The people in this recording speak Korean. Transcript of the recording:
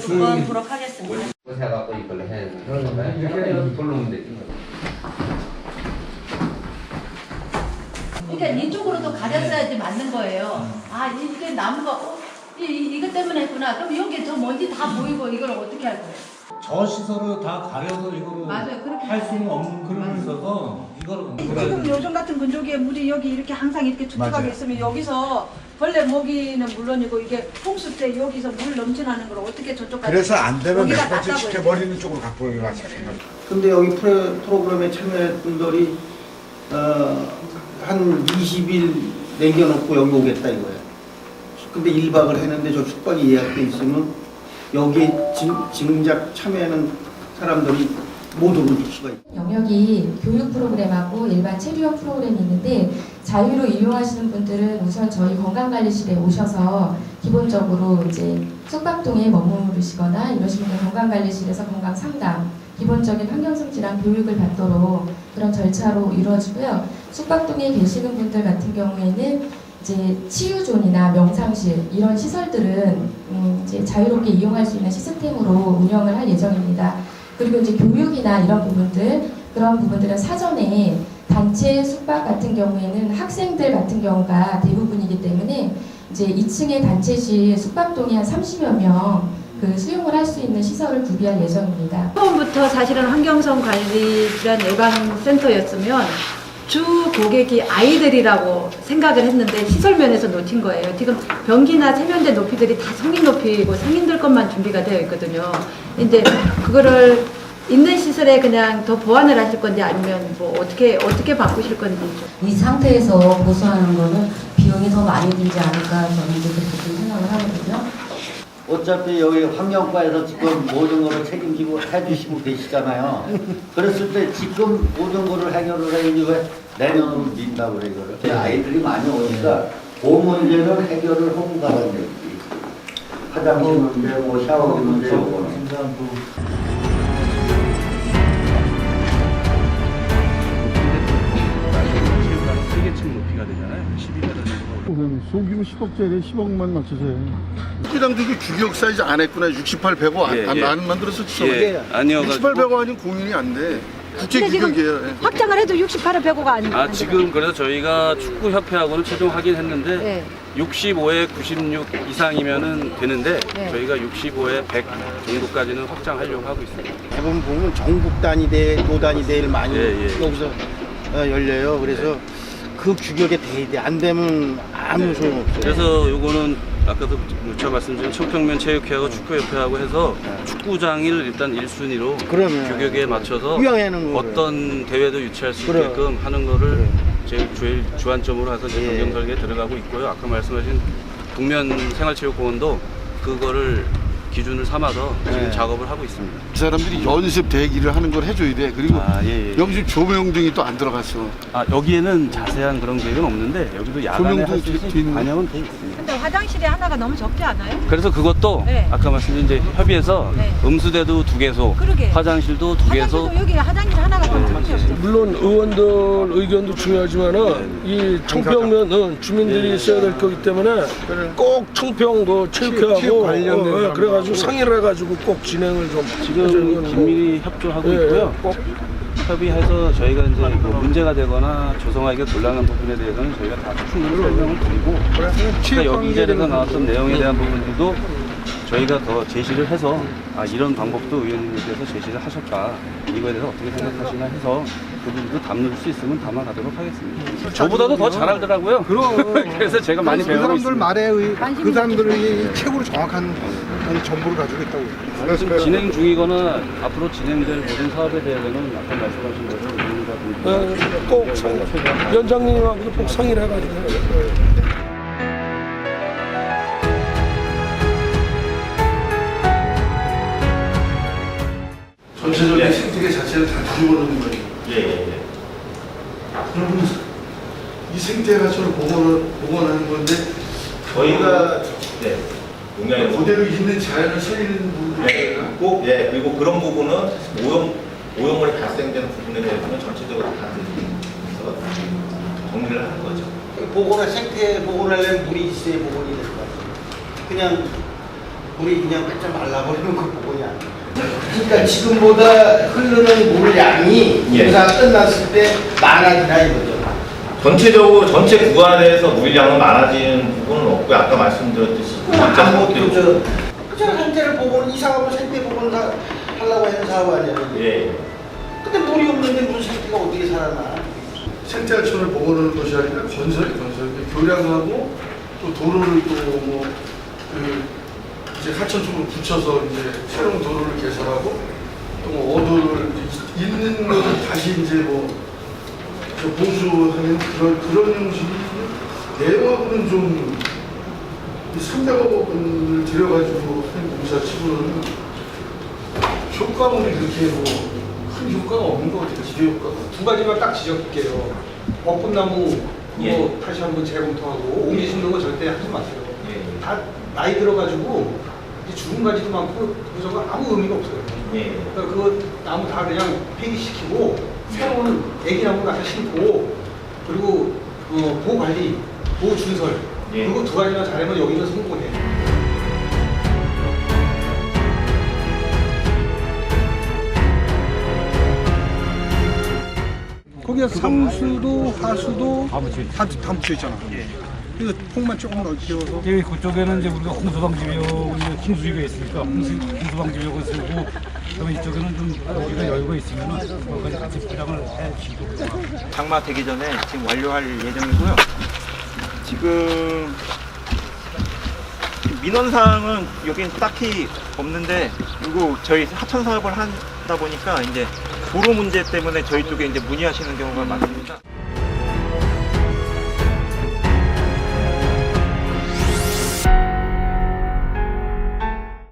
두번 보러 하겠습니다. 해갖고 해. 거야. 불러면 되지. 그러니까 이쪽으로도 가렸어야지 맞는 거예요. 아 이- 이게 나무가 어, 이, 이- 이것 때문에 했구나. 그럼 여기 저 먼지 다 보이고 이걸 어떻게 할 거예요? 저 시설을 다 가려서 이거로 맞아요. 그렇게 할 수는 없는 그런 있어서 이거를 지금 요즘 같은 근조기에 물이 여기 이렇게 항상 이렇게 축축하게 있으면 여기서 벌레 먹이는 물론이고 이게 홍수 때 여기서 물 넘쳐나는 걸 어떻게 저쪽까지 그래서 안 되면 몇 번째. 지켜버리는 쪽으로 갖고 생각. 근데 여기 프로, 프로 그램에 참여한 분들이 어, 한 20일 남겨놓고 여기 오겠다 이거야. 근데 1박을 했는데 저 숙박이 예약돼 있으면 여기 증, 증작 참여하는 사람들이 못 오를 수가 있다. 영역이 교육 프로그램하고 일반 체류형 프로그램이 있는데 자유로 이용하시는 분들은 우선 저희 건강관리실에 오셔서 기본적으로 이제 숙박동에 머무르시거나 이러시면 건강관리실에서 건강 상담, 기본적인 환경성 질환 교육을 받도록 그런 절차로 이루어지고요. 숙박동에 계시는 분들 같은 경우에는 이제 치유존이나 명상실 이런 시설들은 음 이제 자유롭게 이용할 수 있는 시스템으로 운영을 할 예정입니다. 그리고 이제 교육이나 이런 부분들 그런 부분들은 사전에 단체 숙박 같은 경우에는 학생들 같은 경우가 대부분이기 때문에 이제 2층의 단체실 숙박동이 한 30여 명 그 수용을 할 수 있는 시설을 구비할 예정입니다. 처음부터 사실은 환경성 관리 질환 예방 센터였으면 주 고객이 아이들이라고 생각을 했는데 시설 면에서 놓친 거예요. 지금 변기나 세면대 높이들이 다 성인 높이고 성인들 것만 준비가 되어 있거든요. 이제 그거를 있는 시설에 그냥 더 보완을 하실 건지 아니면 뭐 어떻게 어떻게 바꾸실 건지 이 상태에서 보수하는 거는 비용이 더 많이 들지 않을까 저는 그렇게 좀 생각을 하거든요. 어차피 여기 환경과에서 지금 모든 거를 책임지고 해주시고 계시잖아요. 그랬을 때 지금 모든 거를 해결을 해야지 왜 내년으로 민다고 그래, 이거를. 네, 아이들이 많이 오니까 그 문제를 해결을 하고 가는 되지. 화장실 문제, 뭐 샤워기 문제, 뭐. 뭐. 1층 높이가 되잖아요. 12m 정도. 그럼 속이면 10억짜리 10억만 맞춰서요. 국기당도 이게 규격 사이즈 안 했구나. 68배고 예, 안, 예, 예. 안 만들었었죠. 예, 아니요. 68배고 아니면 공인이 안 돼. 국제 규격이에요. 예. 확장을 해도 68은 105가 아니고. 아 지금 그래서 저희가 축구 협회하고는 최종 확인했는데 네. 65에 96 이상이면은 되는데 네. 저희가 65에 100 정도까지는 확장하려고 하고 있습니다. 대부분 보면 전국 단위 대회, 도 단위 대회를 많이 예, 예. 여기서 어, 열려요. 그래서 네. 그 규격에 돼야 돼. 안 되면 아무 소용 없어요. 그래서 요거는 아까도 누차 말씀드린 청평면 체육회하고 축구협회하고 해서 축구장을 일단 1순위로 그러면 규격에 맞춰서 휴양하는 거를. 어떤 대회도 유치할 수 그래. 있게끔 하는 거를 그래. 제일 주일 주안점으로 해서 이제 예. 경경 설계에 들어가고 있고요. 아까 말씀하신 북면 생활체육공원도 그거를 기준을 삼아서 지금 네. 작업을 하고 있습니다. 이 사람들이 연습 대기를 하는 걸 해줘야 돼. 그리고 아, 예, 예. 여기 지금 조명 등이 또 안 들어갔어. 아, 여기에는 자세한 그런 계획은 없는데 여기도 야간에 조명도 할수 뒤- 뒤에 있는 있는 반영은 돼 있습니다. 근데 화장실이 하나가 너무 적지 않아요? 그래서 그것도 네. 아까 말씀드린 이제 협의해서 네. 음수대도 두 개소, 그러게. 화장실도 두 개소, 화장실도 여기 화장실 하나가 너무 적지 않아요? 물론 의원들 의견도 중요하지만은 이 청평면은 주민들이 있어야 될 거기 때문에 꼭 청평 그 체육회하고 어, 예. 그래가지고 상의를 해가지고 꼭 진행을 좀 지금 해주는 긴밀히 협조하고 예, 있고요. 예, 꼭. 협의해서 저희가 이제 뭐 문제가 되거나 조성하기가 곤란한 부분에 대해서는 저희가 다 충분히 설명을 드리고 그러니까 여기 이 자리에서 나왔던 내용에 대한 부분들도 저희가 더 제시를 해서 아 이런 방법도 의원님께서 제시를 하셨다. 이거에 대해서 어떻게 생각하시나 해서 그 부분도 담을 수 있으면 담아가도록 하겠습니다. 저보다도 더 잘 알더라고요. 그래서 제가 많이 그 배우고 사람들 있습니다. 말에 의- 그 사람들이 최고로 정확한 정보를 가지고 있다고. 지금 진행 중이거나 앞으로 진행될 모든 사업에 대해서는 아까 말씀하신 것처럼 의원님과 어, 꼭 상의 위원장님하고도 꼭 상의를 해가지고. 전체적인 생태계 자체를 다 뒤집어놓는 거예요. 예, 그러면 이 생태 가치를 복원, 복원하는 건데 저희가 네, 용량이 그대로 있는 자연을 살리는 부분이 네? 있고 예, 그리고 그런 부분은 오염 오염물이 발생되는 부분에 대해서는 전체적으로 다 정리를 하는 거죠. 복원을 생태 복원하려면 물이 있어야 될것 같아요. 그냥 물이 그냥 빼짝 말라버리는 거 보고 야 그러니까 지금보다 흐르는 물 양이 예. 공사 끝났을 때 많아지나 이거죠. 전체적으로 전체 구간에서 물량은 많아지는 없고 아까 말씀드렸듯이 아무것도 저 그저 상태를 보고는 이 사업은 상태 보고는 다 하려고 하는 사업 아니야. 이게. 예. 근데 물이 없는데 무슨 상태가 어떻게 살아나? 생태하천을 복원하는 것이 아니라 건설, 건설. 교량하고 또 도로를 또뭐 그 이제 하천 쪽으로 붙여서 이제 새로운 도로를 개설하고 또뭐 어도를 이제 있는 것을 다시 이제 뭐저 보수하는 그런 그런 형식이 내부하고 300억 원을 들여가지고 한 공사 치고는 효과물이 그렇게 뭐큰 효과가 없는 것 같아요. 기대 효과가. 두 가지만 딱 지적할게요. 벚꽃나무 예. 뭐 다시 한번 재검토하고 옹지 심는 거 절대 하지 마세요. 예. 다 나이 들어가지고 이제 죽은 가지도 많고 그저거 아무 의미가 없어요. 예. 그러니까 그 나무 다 그냥 폐기시키고 새로운 애기 나무 갖다 심고 그리고 어, 보호 관리, 보호 준설 예. 그리고 두 가지만 잘하면 여기는 성공해. 거기에 상수도 하수도 다, 다 묻혀 있잖아. 그래서 폭만 조금 더 키워서 예, 그쪽에는 이제 우리가 홍수방지구역, 홍수위가 있으니까 홍수, 홍수방지구역을 쓰고, 그러면 이쪽에는 좀 우리가 여유가 있으면 거기까지 같이 부담을 해 주고. 장마 되기 전에 지금 완료할 예정이고요. 지금 민원사항은 여긴 딱히 없는데 그리고 저희 하천 사업을 하다 보니까 이제 도로 문제 때문에 저희 쪽에 이제 문의하시는 경우가 많습니다.